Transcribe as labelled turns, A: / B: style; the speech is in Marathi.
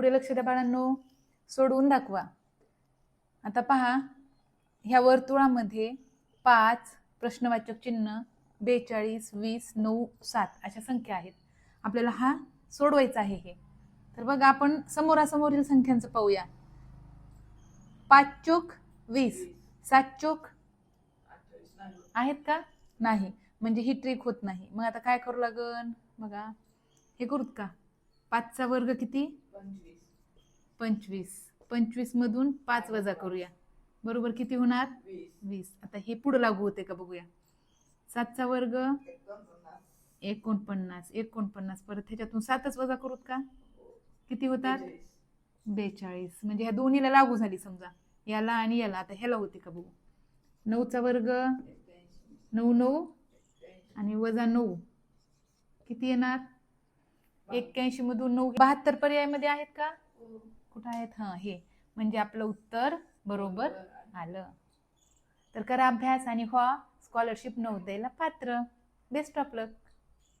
A: पुढे लक्ष द्या बाळांनो. सोडवून दाखवा. आता पहा ह्या वर्तुळामध्ये पाच प्रश्नवाचक चिन्ह बेचाळीस वीस नऊ सात अशा संख्या आहेत. आपल्याला हा सोडवायचा आहे हे. तर बघा आपण समोरासमोरील संख्यांचं पाहूया. पाच चोक वीस. सात चोक आहेत का? नाही. म्हणजे ही ट्रिक होत नाही. मग आता काय करू लागन? बघा. हे करूत का? पाचचा वर्ग किती? पंचवीस. पंचवीस. मधून पाच वजा करूया. बरोबर किती होणार? वीस. आता हे पुढं लागू होते का बघूया. सातचा वर्ग एकोणपन्नास. एकोणपन्नास. परत ह्याच्यातून सातच वजा करूत का? किती होतात? बेचाळीस. म्हणजे ह्या दोन्हीला लागू झाली समजा. याला आणि याला. आता ह्याला होते का बघू? नऊचा वर्ग नऊ नऊ आणि वजा नऊ. किती येणार? एक्क्याऐंशी मधून नऊ बहात्तर पर्यायामध्ये आहेत का? कुठं आहेत? हां हे. म्हणजे आपलं उत्तर बरोबर आलं. तर करा अभ्यास आणि व्हा. स्कॉलरशिप नोंदवायला पात्र. Best of luck